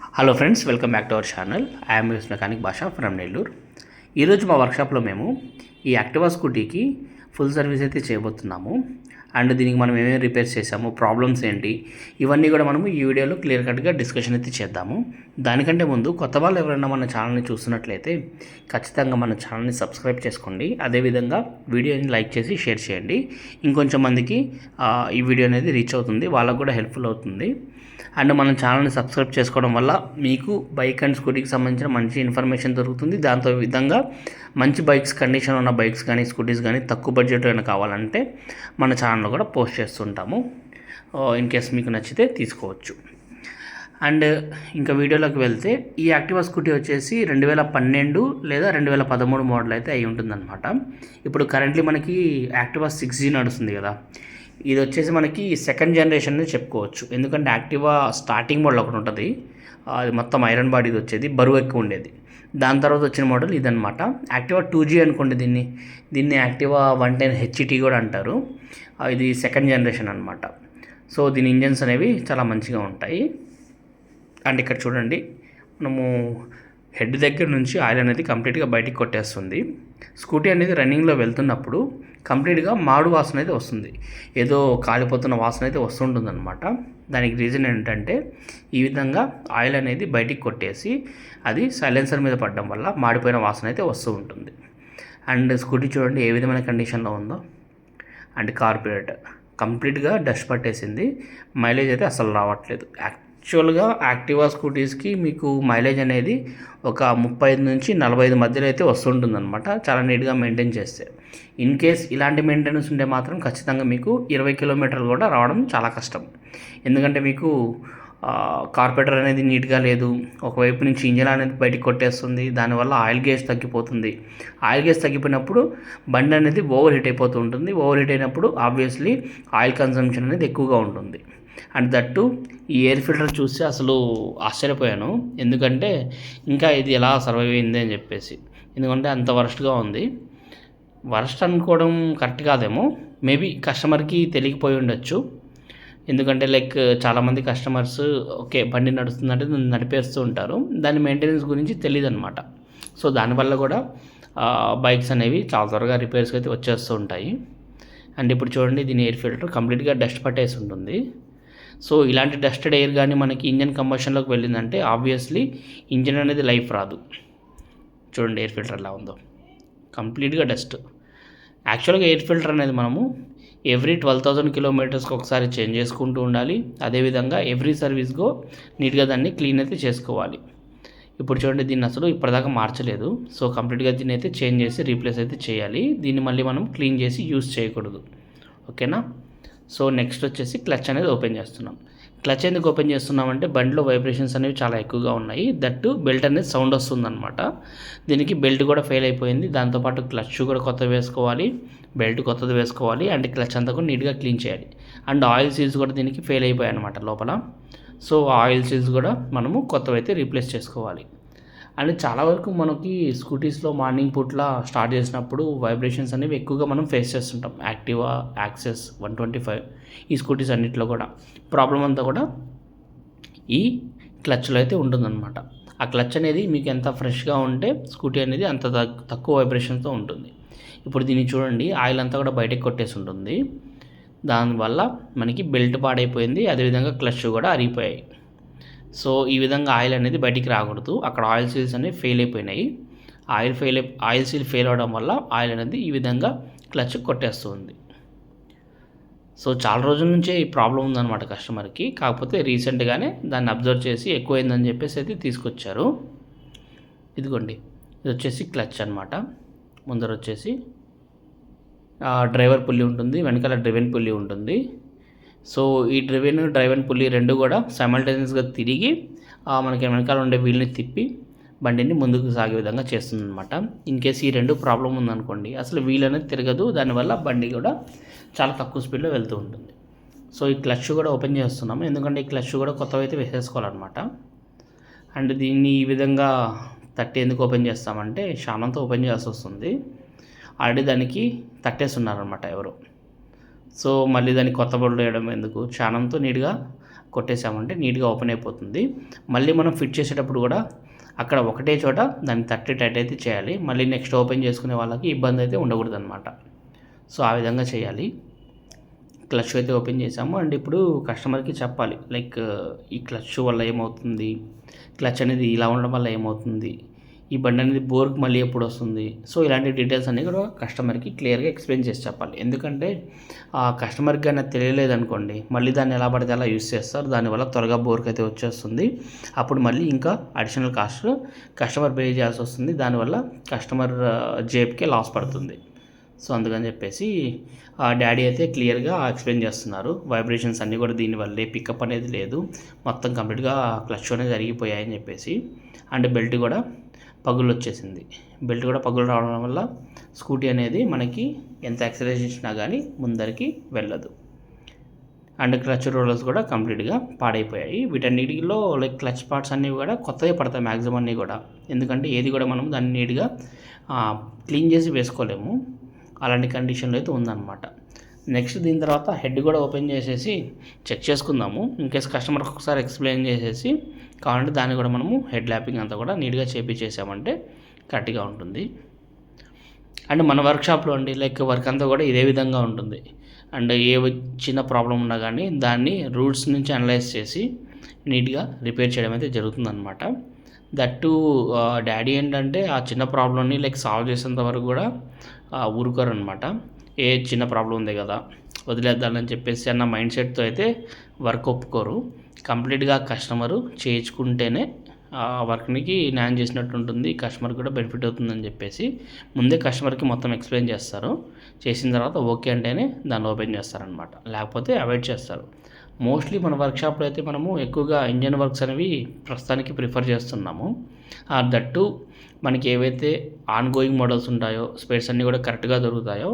Hello friends welcome back to our channel I'm use mechanic Basha from Nellore ఈరోజు మా వర్క్షాప్లో మేము ఈ యాక్టివా స్కూటీకి ఫుల్ సర్వీస్ అయితే చేయబోతున్నాము. అండ్ దీనికి మనం ఏమేమి రిపేర్స్ చేసాము ప్రాబ్లమ్స్ ఏంటి ఇవన్నీ కూడా మనము ఈ వీడియోలో క్లియర్ కట్గా డిస్కషన్ అయితే చేద్దాము. దానికంటే ముందు కొత్త వాళ్ళు ఎవరైనా మన ఛానల్ని చూస్తున్నట్లయితే ఖచ్చితంగా మన ఛానల్ని సబ్స్క్రైబ్ చేసుకోండి. అదేవిధంగా వీడియోని లైక్ చేసి షేర్ చేయండి. ఇంకొంచెం మందికి ఈ వీడియో అనేది రీచ్ అవుతుంది వాళ్ళకు కూడా హెల్ప్ఫుల్ అవుతుంది. అండ్ మన ఛానల్ని సబ్స్క్రైబ్ చేసుకోవడం వల్ల మీకు బైక్ అండ్ స్కూటీకి సంబంధించిన మంచి ఇన్ఫర్మేషన్ దొరుకుతుంది. దాంతో విధంగా మంచి బైక్స్ కండిషన్ ఉన్న బైక్స్ కానీ స్కూటీస్ కానీ తక్కువ బడ్జెట్ అయినా కావాలంటే మన ఛానల్లో కూడా పోస్ట్ చేస్తుంటాము. ఇన్ కేస్ మీకు నచ్చితే తీసుకోవచ్చు. అండ్ ఇంకా వీడియోలోకి వెళ్తే ఈ యాక్టివా స్కూటీ వచ్చేసి రెండు వేల పన్నెండు లేదా రెండు వేల పదమూడు మోడల్ అయితే అయి ఉంటుందన్నమాట. ఇప్పుడు కరెంట్లీ మనకి యాక్టివా సిక్స్ జీ నడుస్తుంది కదా. ఇది వచ్చేసి మనకి సెకండ్ జనరేషన్ అని చెప్పుకోవచ్చు. ఎందుకంటే యాక్టివా స్టార్టింగ్ మోడల్ ఒకటి ఉంటుంది. అది మొత్తం ఐరన్ బాడీది వచ్చేది బరువు ఎక్కువ ఉండేది. దాని తర్వాత వచ్చిన మోడల్ ఇదనమాట యాక్టివా టూ జీ అనుకోండి దీన్ని. దీన్ని యాక్టివా వన్ టెన్ హెచ్ఈటీ కూడా అంటారు. ఇది సెకండ్ జనరేషన్ అనమాట సో దీని ఇంజన్స్ అనేవి చాలా మంచిగా ఉంటాయి. అండ్ ఇక్కడ చూడండి మనము హెడ్ దగ్గర నుంచి ఆయిల్ అనేది కంప్లీట్గా బయటికి కొట్టేస్తుంది. స్కూటీ అనేది రన్నింగ్లో వెళ్తున్నప్పుడు కంప్లీట్గా మాడు వాసన అయితే వస్తుంది. ఏదో కాలిపోతున్న వాసన అయితే వస్తుంటుందన్నమాట. దానికి రీజన్ ఏంటంటే ఈ విధంగా ఆయిల్ అనేది బయటికి కొట్టేసి అది సైలెన్సర్ మీద పడడం వల్ల మాడిపోయిన వాసన అయితే వస్తూ ఉంటుంది. అండ్ స్కూటీ చూడండి ఏ విధమైన కండిషన్లో ఉందో. And corporate. కంప్లీట్గా డస్ట్ పట్టేసింది. మైలేజ్ అయితే అసలు రావట్లేదు. యాక్చువల్గా యాక్టివా స్కూటీస్కి మీకు మైలేజ్ అనేది ఒక ముప్పై ఐదు నుంచి నలభై ఐదు మధ్యలో అయితే వస్తుంటుందన్నమాట. చాలా నీట్గా మెయింటైన్ చేస్తే. ఇన్ కేస్ ఇలాంటి మెయింటెనెన్స్ ఉంటే మాత్రం ఖచ్చితంగా మీకు ఇరవై కిలోమీటర్లు కూడా రావడం చాలా కష్టం. ఎందుకంటే మీకు కార్పెటర్ అనేది నీట్గా లేదు. ఒకవైపు నుంచి ఇంజన్ అనేది బయటికి కొట్టేస్తుంది. దానివల్ల ఆయిల్ గేజ్ తగ్గిపోతుంది. ఆయిల్ గేజ్ తగ్గిపోయినప్పుడు బండి అనేది ఓవర్ హీట్ అయిపోతూ ఉంటుంది. ఓవర్ హీట్ అయినప్పుడు ఆబ్వియస్లీ ఆయిల్ కన్సంప్షన్ అనేది ఎక్కువగా ఉంటుంది. అండ్ దట్టు ఈ ఎయిర్ ఫిల్టర్ చూసి అసలు ఆశ్చర్యపోయాను. ఎందుకంటే ఇంకా ఇది ఎలా సర్వైవ్ అయింది అని చెప్పేసి. ఎందుకంటే అంత వరస్ట్గా ఉంది. వరస్ట్ అనుకోవడం కరెక్ట్ కాదేమో. మేబీ కస్టమర్కి తెలియకపోయి ఉండొచ్చు. ఎందుకంటే లైక్ చాలామంది కస్టమర్స్ ఓకే బండి నడుస్తుందంటే నడిపేస్తూ ఉంటారు. దాని మెయింటెనెన్స్ గురించి తెలియదు అనమాట సో దానివల్ల కూడా బైక్స్ అనేవి చాలా త్వరగా రిపేర్స్కి అయితే వచ్చేస్తూ ఉంటాయి. అండ్ ఇప్పుడు చూడండి దీని ఎయిర్ ఫిల్టర్ కంప్లీట్గా డస్ట్ పట్టేసి ఉంటుంది. సో ఇలాంటి డస్టెడ్ ఎయిర్ కానీ మనకి ఇంజన్ కంబషన్లోకి వెళ్ళిందంటే ఆబ్వియస్లీ ఇంజన్ అనేది లైఫ్ రాదు. చూడండి ఎయిర్ ఫిల్టర్ ఎలా ఉందో. కంప్లీట్గా డస్ట్. యాక్చువల్గా ఎయిర్ ఫిల్టర్ అనేది మనము ఎవ్రీ ట్వెల్వ్ థౌసండ్ కిలోమీటర్స్కి ఒకసారి చేంజ్ చేసుకుంటూ ఉండాలి. అదేవిధంగా ఎవ్రీ సర్వీస్గో నీట్గా దాన్ని క్లీన్ అయితే చేసుకోవాలి. ఇప్పుడు చూడండి దీన్ని అసలు ఇప్పటిదాకా మార్చలేదు. సో కంప్లీట్గా దీన్ని అయితే చేంజ్ చేసి రీప్లేస్ అయితే చేయాలి. దీన్ని మళ్ళీ మనం క్లీన్ చేసి యూస్ చేయకూడదు. ఓకేనా? సో నెక్స్ట్ వచ్చేసి క్లచ్ అనేది ఓపెన్ చేస్తున్నాం. క్లచ్ ఎందుకు ఓపెన్ చేస్తున్నామంటే బండిలో వైబ్రేషన్స్ అనేవి చాలా ఎక్కువగా ఉన్నాయి. దట్ బెల్ట్ అనేది సౌండ్ వస్తుందన్నమాట. దీనికి బెల్ట్ కూడా ఫెయిల్ అయిపోయింది. దాంతోపాటు క్లచ్ కూడా కొత్తది వేసుకోవాలి. బెల్ట్ కొత్తది వేసుకోవాలి. అండ్ క్లచ్ అంతా కూడా నీట్గా క్లీన్ చేయాలి. అండ్ ఆయిల్ సీల్స్ కూడా దీనికి ఫెయిల్ అయిపోయాయి అనమాట లోపల. సో ఆయిల్ సీల్స్ కూడా మనము కొత్తవి అయితే రీప్లేస్ చేసుకోవాలి. అండ్ చాలా వరకు మనకి స్కూటీస్లో మార్నింగ్ పూట్ల స్టార్ట్ చేసినప్పుడు వైబ్రేషన్స్ అనేవి ఎక్కువగా మనం ఫేస్ చేస్తుంటాం. Activa Access one twenty five ఈ స్కూటీస్ అన్నింటిలో కూడా. ప్రాబ్లం అంతా కూడా ఈ క్లచ్లో అయితే ఉంటుందన్నమాట. ఆ క్లచ్ అనేది మీకు ఎంత ఫ్రెష్గా ఉంటే స్కూటీ అనేది అంత తక్కువ వైబ్రేషన్తో ఉంటుంది. ఇప్పుడు దీన్ని చూడండి. ఆయిల్ అంతా కూడా బయటకు కొట్టేసి ఉంటుంది. దానివల్ల మనకి బెల్ట్ పాడైపోయింది. అదేవిధంగా క్లచ్ కూడా అరిగిపోయాయి సో ఈ విధంగా ఆయిల్ అనేది బయటికి రాకూడదు. అక్కడ ఆయిల్ సీల్స్ అనేవి ఫెయిల్ అయిపోయినాయి. Oil fail oil seal fail అవడం వల్ల ఆయిల్ అనేది ఈ విధంగా క్లచ్ కొట్టేస్తుంది. సో చాలా రోజుల నుంచే ఈ ప్రాబ్లం ఉందన్నమాట కస్టమర్కి. కాకపోతే రీసెంట్గానే దాన్ని అబ్జర్వ్ చేసి ఎక్కువైందని చెప్పేసి అయితే తీసుకొచ్చారు. ఇదిగోండి ఇది వచ్చేసి క్లచ్ అనమాట ముందర వచ్చేసి డ్రైవర్ పుల్లి ఉంటుంది వెనకాల డ్రివెన్ పుల్లి ఉంటుంది. సో ఈ డ్రివెన్ డ్రైవెన్ పుల్లి రెండు కూడా సైమల్టేనియస్గా తిరిగి మనకి వెనకాల ఉండే వీల్ని తిప్పి బండిని ముందుకు సాగే విధంగా చేస్తుంది అనమాట ఇన్ కేస్ ఈ రెండు ప్రాబ్లం ఉందనుకోండి అసలు వీల్ అనేది తిరగదు దానివల్ల బండి కూడా చాలా తక్కువ స్పీడ్లో వెళ్తూ ఉంటుంది. సో ఈ క్లచ్ కూడా ఓపెన్ చేస్తున్నాము ఎందుకంటే ఈ క్లచ్ కూడా కొత్తవి అయితే వేసేసుకోవాలన్నమాట. అండ్ దీన్ని ఈ విధంగా తట్టి ఎందుకు ఓపెన్ చేస్తామంటే శానంతో ఓపెన్ చేయాల్సి వస్తుంది. ఆల్రెడీ దానికి తట్టేస్తున్నారనమాట ఎవరు. సో మళ్ళీ దాన్ని కొత్త బొడ్లు వేయడం ఎందుకు? చానంతో నీట్గా కొట్టేసామంటే నీట్గా ఓపెన్ అయిపోతుంది. మళ్ళీ మనం ఫిట్ చేసేటప్పుడు కూడా అక్కడ ఒకటే చోట దాన్ని తట్టి టైట్ అయితే చేయాలి. మళ్ళీ నెక్స్ట్ ఓపెన్ చేసుకునే వాళ్ళకి ఇబ్బంది అయితే ఉండకూడదు అనమాట సో ఆ విధంగా చేయాలి. క్లచ్ అయితే ఓపెన్ చేసాము అండ్ ఇప్పుడు కస్టమర్కి చెప్పాలి. లైక్ ఈ క్లచ్ వల్ల ఏమవుతుంది? క్లచ్ అనేది ఇలా ఉండడం వల్ల ఏమవుతుంది? ఈ బండి అనేది బోర్కి మళ్ళీ ఎప్పుడు వస్తుంది? సో ఇలాంటి డీటెయిల్స్ అన్నీ కూడా కస్టమర్కి క్లియర్గా ఎక్స్ప్లెయిన్ చేసి చెప్పాలి. ఎందుకంటే ఆ కస్టమర్కి కానీ తెలియలేదు అనుకోండి మళ్ళీ దాన్ని ఎలా పడితే అలా యూస్ చేస్తారు. దానివల్ల త్వరగా బోర్కి అయితే వచ్చేస్తుంది. అప్పుడు మళ్ళీ ఇంకా అడిషనల్ కాస్ట్ కస్టమర్ పే చేయాల్సి వస్తుంది. దానివల్ల కస్టమర్ జేబుకే లాస్ పడుతుంది. సో అందుకని చెప్పేసి ఆ డాడీ అయితే క్లియర్గా ఎక్స్ప్లెయిన్ చేస్తున్నారు. వైబ్రేషన్స్ అన్నీ కూడా దీనివల్లే పికప్ అనేది లేదు. మొత్తం కంప్లీట్గా క్లచ్ అనేది జరిగిపోయాయని చెప్పేసి అండ్ బెల్ట్ కూడా పగులు వచ్చేసింది బెల్ట్ కూడా పగులు రావడం వల్ల స్కూటీ అనేది మనకి ఎంత యాక్సలరేషన్ చేసినా కానీ ముందరికి వెళ్ళదు. అండ్ క్లచ్ రోలర్స్ కూడా కంప్లీట్గా పాడైపోయాయి. వీటన్నిటిలో లైక్ క్లచ్ పార్ట్స్ అన్నీ కూడా కొత్తగా పడతాయి మ్యాక్సిమం అన్నీ కూడా. ఎందుకంటే ఏది కూడా మనం దాన్ని నీట్గా క్లీన్ చేసి వేసుకోలేము. అలాంటి కండిషన్లో అయితే ఉందన్నమాట. నెక్స్ట్ దీని తర్వాత హెడ్ కూడా ఓపెన్ చేసేసి చెక్ చేసుకుందాము. ఇన్కేస్ కస్టమర్కి ఒకసారి ఎక్స్ప్లెయిన్ చేసేసి కావాలంటే దాన్ని కూడా మనము హెడ్ ల్యాపింగ్ అంతా కూడా నీట్గా చేపించేసామంటే కరెక్ట్గా ఉంటుంది. అండ్ మన వర్క్షాప్లో అండి లైక్ వర్క్ అంతా కూడా ఇదే విధంగా ఉంటుంది. అండ్ ఏ చిన్న ప్రాబ్లం ఉన్నా కానీ దాన్ని రూట్స్ నుంచి అనలైజ్ చేసి నీట్గా రిపేర్ చేయడం అయితే జరుగుతుందన్నమాట. దట్టు డాడీ ఏంటంటే ఆ చిన్న ప్రాబ్లమ్ని లైక్ సాల్వ్ చేసేంత వరకు కూడా ఊరుకోరు అనమాట ఏ చిన్న ప్రాబ్లం ఉంది కదా వదిలేద్దామని చెప్పేసి అన్న మైండ్ సెట్తో అయితే వర్క్ ఒప్పుకోరు. కంప్లీట్గా కస్టమరు చేయించుకుంటేనే ఆ వర్క్నికి న్యాయం చేసినట్టు ఉంటుంది కస్టమర్ కూడా బెనిఫిట్ అవుతుందని చెప్పేసి ముందే కస్టమర్కి మొత్తం ఎక్స్ప్లెయిన్ చేస్తారు. చేసిన తర్వాత ఓకే అంటేనే దాన్ని ఓపెన్ చేస్తారనమాట లేకపోతే అవాయిడ్ చేస్తారు. మోస్ట్లీ మన వర్క్షాప్లో అయితే మనము ఎక్కువగా ఇంజన్ వర్క్స్ అనేవి ప్రస్తుతానికి ప్రిఫర్ చేస్తున్నాము. దట్టు మనకి ఏవైతే ఆన్ గోయింగ్ మోడల్స్ ఉంటాయో స్పేర్స్ అన్నీ కూడా కరెక్ట్గా దొరుకుతాయో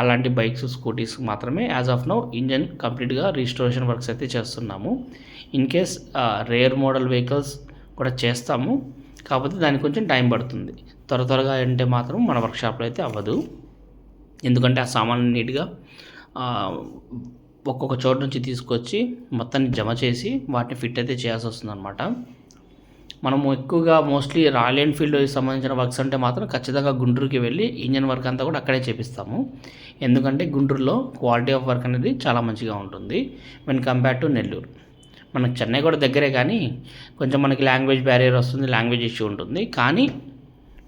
అలాంటి బైక్స్ స్కూటీస్ మాత్రమే యాజ్ ఆఫ్ నౌ ఇంజన్ కంప్లీట్గా రిజిస్ట్రేషన్ వర్క్స్ అయితే చేస్తున్నాము. In case rare model vehicles కూడా చేస్తాము. కాకపోతే దానికి కొంచెం టైం పడుతుంది. త్వర త్వరగా అంటే మాత్రం మన వర్క్షాప్లో అయితే అవ్వదు. ఎందుకంటే ఆ సామాన్ నీట్గా ఒక్కొక్క చోటు నుంచి తీసుకొచ్చి మొత్తాన్ని జమ చేసి వాటిని ఫిట్ అయితే చేయాల్సి వస్తుంది అనమాట మనము ఎక్కువగా మోస్ట్లీ రాయల్ ఎన్ఫీల్డ్ సంబంధించిన వర్క్స్ అంటే మాత్రం ఖచ్చితంగా గుంటూరుకి వెళ్ళి ఇంజన్ వర్క్ అంతా కూడా అక్కడే చేపిస్తాము. ఎందుకంటే గుంటూరులో క్వాలిటీ ఆఫ్ వర్క్ అనేది చాలా మంచిగా ఉంటుంది వెన్ కంపేర్ టు నెల్లూరు. మనకు చెన్నై కూడా దగ్గరే కానీ కొంచెం మనకి లాంగ్వేజ్ బ్యారియర్ వస్తుంది లాంగ్వేజ్ ఇష్యూ ఉంటుంది. కానీ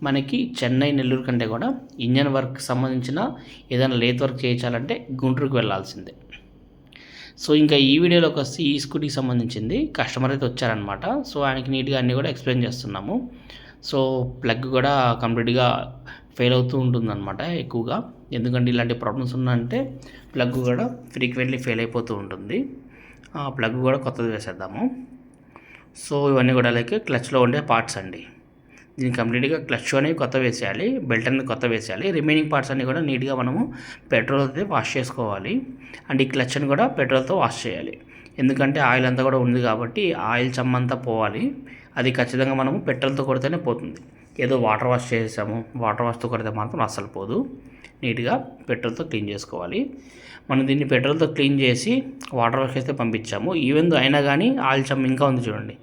మనకి చెన్నై నెల్లూరు కంటే కూడా ఇంజన్ వర్క్ సంబంధించిన ఏదైనా లేత్ వర్క్ చేయించాలంటే గుంటూరుకు వెళ్ళాల్సిందే. సో ఇంకా ఈ వీడియోలోకి వస్తే ఈ స్కూటీకి సంబంధించింది కస్టమర్ అయితే వచ్చారనమాట సో ఆయనకి నీట్గా అన్నీ కూడా ఎక్స్ప్లెయిన్ చేస్తున్నాము. సో ప్లగ్ కూడా కంప్లీట్గా ఫెయిల్ అవుతూ ఉంటుందన్నమాట ఎక్కువగా. ఎందుకంటే ఇలాంటి ప్రాబ్లమ్స్ ఉన్నాయంటే ప్లగ్ కూడా ఫ్రీక్వెంట్లీ ఫెయిల్ అయిపోతూ ఉంటుంది. ఆ ప్లగ్ కూడా కొత్తది వేసేద్దాము. సో ఇవన్నీ కూడా లైక్ క్లచ్లో ఉండే పార్ట్స్ అండి. దీన్ని కంప్లీట్గా క్లచ్ అనేవి కొత్త వేసేయాలి బెల్ట్ అనేది కొత్త వేసేయాలి. రిమైనింగ్ పార్ట్స్ అన్నీ కూడా నీట్గా మనము పెట్రోల్ అయితే వాష్ చేసుకోవాలి. అండ్ ఈ క్లచ్ని కూడా పెట్రోల్తో వాష్ చేయాలి. ఎందుకంటే ఆయిల్ అంతా కూడా ఉంది కాబట్టి ఆయిల్ చమ్మంతా పోవాలి. అది ఖచ్చితంగా మనము పెట్రోల్తో కొడితేనే పోతుంది. ఏదో వాటర్ వాష్ చేసాము వాటర్ వాష్తో కొడితే మాత్రం అస్సలు పోదు. నీట్గా పెట్రోల్తో క్లీన్ చేసుకోవాలి. మనం దీన్ని పెట్రోల్తో క్లీన్ చేసి వాటర్ వాష్ చేస్తే పంపించాము. ఈవెన్ అయినా కానీ ఆయిల్ చమ్ ఇంకా ఉంది చూడండి.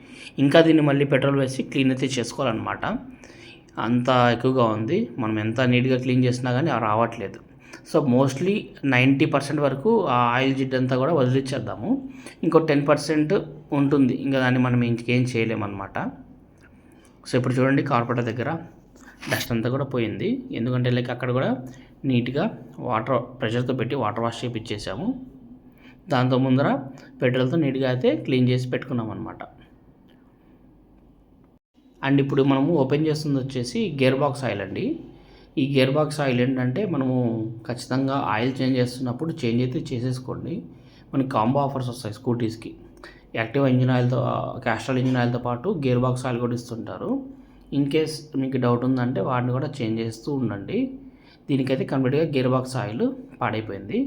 ఇంకా దీన్ని మళ్ళీ పెట్రోల్ వేసి క్లీన్ అయితే చేసుకోవాలన్నమాట. అంత ఎక్కువగా ఉంది. మనం ఎంత నీట్గా క్లీన్ చేసినా కానీ రావట్లేదు. సో మోస్ట్లీ నైంటీ పర్సెంట్ వరకు ఆ ఆయిల్ జిడ్ అంతా కూడా వదిలిచ్చేద్దాము. ఇంకో టెన్ పర్సెంట్ ఉంటుంది. ఇంకా దాన్ని మనం ఇంకేం చేయలేమన్నమాట. సో ఇప్పుడు చూడండి కార్పొరేటర్ దగ్గర డస్ట్ అంతా కూడా పోయింది. ఎందుకంటే లైక్ అక్కడ కూడా నీట్గా వాటర్ ప్రెషర్తో పెట్టి వాటర్ వాష్ చేపిచ్చేసాము. దాంతో ముందర పెట్రోల్తో నీట్గా అయితే క్లీన్ చేసి పెట్టుకున్నాం అనమాట అండ్ ఇప్పుడు మనము ఓపెన్ చేస్తుంది వచ్చేసి గేర్ బాక్స్ ఆయిల్ అండి. ఈ గేర్ బాక్స్ ఆయిల్ ఏంటంటే మనము ఖచ్చితంగా ఆయిల్ చేంజ్ చేస్తున్నప్పుడు చేంజ్ అయితే చేసేసుకోండి. మనకి కాంబో ఆఫర్స్ వస్తాయి స్కూటీస్కి. యాక్టివ్ ఇంజిన్ ఆయిల్తో క్యాస్ట్రాల్ ఇంజిన్ ఆయిల్తో పాటు గేర్ బాక్స్ ఆయిల్ కూడా ఇస్తుంటారు. ఇన్ కేస్ మీకు డౌట్ ఉందంటే వాటిని కూడా చేంజ్ చేస్తూ ఉండండి. దీనికైతే కంప్లీట్గా గేర్ బాక్స్ ఆయిల్ పాడైపోయింది.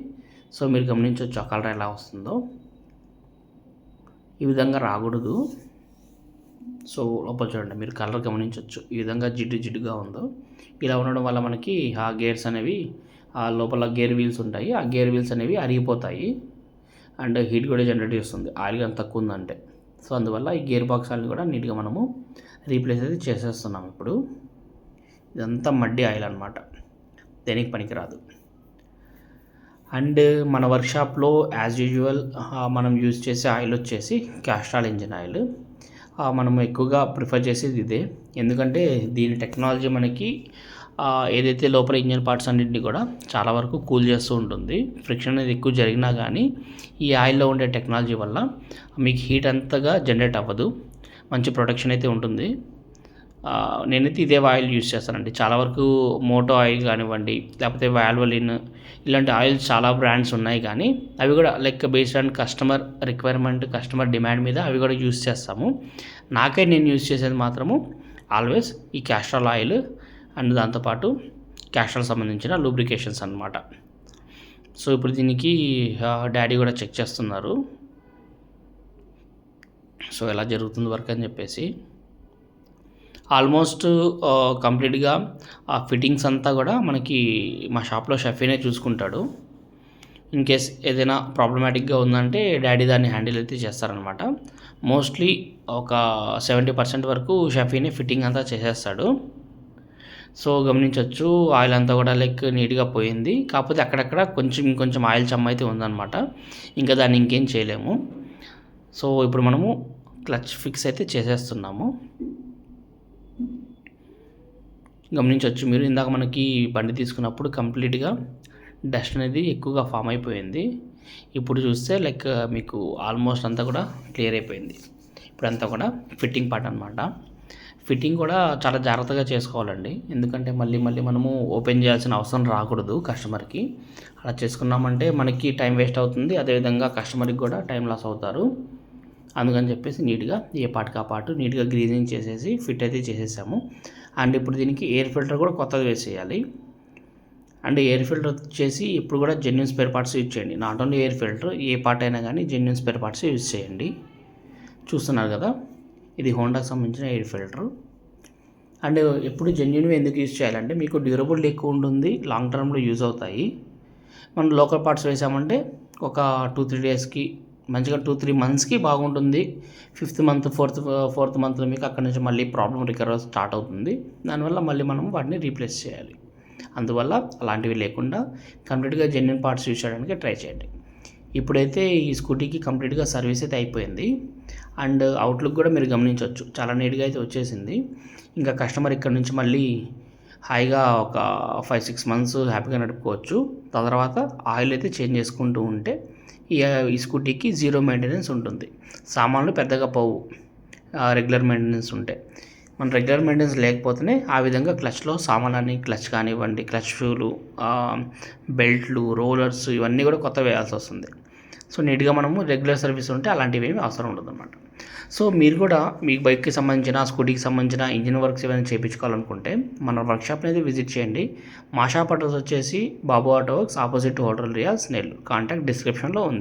సో మీరు గమనించవచ్చు కలర్ ఎలా వస్తుందో. ఈ విధంగా రాకూడదు. సో లోపల చూడండి మీరు కలర్ గమనించవచ్చు ఈ విధంగా జిడ్డు జిడ్డుగా ఉందో. ఇలా ఉండడం వల్ల మనకి ఆ గేర్స్ అనేవి ఆ లోపల గేర్ వీల్స్ ఉంటాయి. ఆ గేర్ వీల్స్ అనేవి అరిగిపోతాయి. అండ్ హీట్ కూడా జనరేట్ చేస్తుంది. ఆయిల్ కానీ తక్కువ ఉందంటే. సో అందువల్ల ఈ గేర్ బాక్స్ ఆయిల్ కూడా నీట్గా మనము రీప్లేస్ అయితే చేసేస్తున్నాం ఇప్పుడు. ఇదంతా మడ్డి ఆయిల్ అనమాట దేనికి పనికిరాదు. అండ్ మన వర్క్షాప్లో యాజ్ యూజువల్ మనం యూజ్ చేసే ఆయిల్ వచ్చేసి క్యాస్ట్రాల్ ఇంజిన్ ఆయిల్. మనం ఎక్కువగా ప్రిఫర్ చేసేది ఇదే. ఎందుకంటే దీని టెక్నాలజీ మనకి ఏదైతే లోపల ఇంజన్ పార్ట్స్ అన్నింటినీ కూడా చాలా వరకు కూల్ చేస్తూ ఉంటుంది. ఫ్రిక్షన్ అనేది ఎక్కువ జరిగినా కానీ ఈ ఆయిల్లో ఉండే టెక్నాలజీ వల్ల మీకు హీట్ అంతగా జనరేట్ అవ్వదు. మంచి ప్రొటెక్షన్ అయితే ఉంటుంది. నేనైతే ఇదే ఆయిల్ యూస్ చేస్తానండి. చాలా వరకు మోటో ఆయిల్ కానివ్వండి లేకపోతే వాల్వలిన్ ఇలాంటి ఆయిల్స్ చాలా బ్రాండ్స్ ఉన్నాయి కానీ అవి కూడా like based on customer requirement customer demand మీద అవి కూడా యూస్ చేస్తాము. నాకై నేను యూస్ చేసేది మాత్రము ఆల్వేస్ ఈ క్యాస్ట్రాల్ ఆయిల్ అండ్ దాంతోపాటు క్యాస్ట్రాల్ సంబంధించిన లూబ్రికేషన్స్ అన్నమాట. సో ఇప్పుడు దీనికి డాడీ కూడా చెక్ చేస్తున్నారు. సో ఎలా జరుగుతుంది వర్క్ అని చెప్పేసి. ఆల్మోస్ట్ కంప్లీట్గా ఆ ఫిట్టింగ్స్ అంతా కూడా మనకి మా షాప్లో షఫీనే చూసుకుంటాడు. ఇన్ కేస్ ఏదైనా ప్రాబ్లమాటిక్గా ఉందంటే డాడీ దాన్ని హ్యాండిల్ అయితే చేస్తారనమాట. మోస్ట్లీ ఒక సెవెంటీ పర్సెంట్ వరకు షఫీనే ఫిట్టింగ్ అంతా చేసేస్తాడు. సో గమనించవచ్చు ఆయిల్ అంతా కూడా లైక్ నీట్గా పోయింది. కాకపోతే అక్కడక్కడ కొంచెం ఇంకొంచెం ఆయిల్ చెమ్మ అయితే ఉందన్నమాట ఇంకా దాన్ని ఇంకేం చేయలేము. సో ఇప్పుడు మనము క్లచ్ ఫిక్స్ అయితే చేసేస్తున్నాము. గమనించవచ్చు. మీరు ఇందాక మనకి బండి తీసుకున్నప్పుడు కంప్లీట్గా డస్ట్ అనేది ఎక్కువగా ఫామ్ అయిపోయింది. ఇప్పుడు చూస్తే లైక్ మీకు ఆల్మోస్ట్ అంతా కూడా క్లియర్ అయిపోయింది. ఇప్పుడంతా కూడా ఫిట్టింగ్ పార్ట్ అనమాట ఫిట్టింగ్ కూడా చాలా జాగ్రత్తగా చేసుకోవాలండి. ఎందుకంటే మళ్ళీ మళ్ళీ మనము ఓపెన్ చేయాల్సిన అవసరం రాకూడదు కస్టమర్కి. అలా చేసుకున్నామంటే మనకి టైం వేస్ట్ అవుతుంది. అదేవిధంగా కస్టమర్కి కూడా టైం లాస్ అవుతారు. అందుకని చెప్పేసి నీట్గా ఏ పార్ట్కి ఆ నీట్గా గ్రీజింగ్ చేసేసి ఫిట్ అయితే చేసేసాము. అండ్ ఇప్పుడు దీనికి ఎయిర్ ఫిల్టర్ కూడా కొత్తది వేసేయాలి. అండ్ ఎయిర్ ఫిల్టర్ వచ్చేసి ఇప్పుడు కూడా జెన్యున్ స్పేర్ పార్ట్స్ యూజ్ చేయండి. నాట్ ఓన్లీ ఎయిర్ ఫిల్టర్ ఏ పార్ట్ అయినా కానీ జెన్యున్ స్పేర్ పార్ట్స్ యూజ్ చేయండి. చూస్తున్నారు కదా ఇది హోండాకి సంబంధించిన ఎయిర్ ఫిల్టర్. అండ్ ఎప్పుడు జెన్యున్వి ఎందుకు యూజ్ చేయాలంటే మీకు డ్యూరబుల్ ఎక్కువ ఉంటుంది లాంగ్ టర్మ్లో యూజ్ అవుతాయి. మనం లోకల్ పార్ట్స్ వేసామంటే ఒక టూ త్రీ డేస్కి మంచిగా టూ త్రీ మంత్స్కి బాగుంటుంది. ఫిఫ్త్ మంత్ ఫోర్త్ ఫోర్త్ మంత్లో మీకు అక్కడ నుంచి మళ్ళీ ప్రాబ్లం రికవర్ స్టార్ట్ అవుతుంది. దానివల్ల మళ్ళీ మనం వాటిని రీప్లేస్ చేయాలి. అందువల్ల అలాంటివి లేకుండా కంప్లీట్గా జెన్యున్ పార్ట్స్ యూజ్ చేయడానికి ట్రై చేయండి. ఇప్పుడైతే ఈ స్కూటీకి కంప్లీట్గా సర్వీస్ అయితే అయిపోయింది. అండ్ అవుట్లుక్ కూడా మీరు గమనించవచ్చు. చాలా నీట్గా అయితే వచ్చేసింది. ఇంకా కస్టమర్ ఇక్కడ నుంచి మళ్ళీ హాయిగా ఒక ఫైవ్ సిక్స్ మంత్స్ హ్యాపీగా నడుపుకోవచ్చు. దాని తర్వాత ఆయిల్ అయితే చేంజ్ చేసుకుంటూ ఉంటే ఈ స్కూటీకి జీరో మెయింటెనెన్స్ ఉంటుంది. సామాన్లు పెద్దగా పోవు. రెగ్యులర్ మెయింటెనెన్స్ ఉంటే. మన రెగ్యులర్ మెయింటెనెన్స్ లేకపోతేనే ఆ విధంగా క్లచ్లో సామాన్లన్నీ క్లచ్ కానివ్వండి క్లచ్ షూలు బెల్ట్లు రోలర్స్ ఇవన్నీ కూడా కొత్త వేయాల్సి వస్తుంది. సో నీట్గా మనము రెగ్యులర్ సర్వీస్ ఉంటే అలాంటివి ఏమి అవసరం ఉండదు అన్నమాట సో మీరు కూడా మీ బైక్కి సంబంధించిన స్కూటీకి సంబంధించిన ఇంజిన్ వర్క్స్ ఏమైనా చేయించుకోవాలనుకుంటే మన వర్క్షాప్ని అయితే విజిట్ చేయండి. మా షాప్ అడ్రస్ వచ్చేసి Babu auto works opposite hotel Riyaz Nellore contact డిస్క్రిప్షన్లో ఉంది.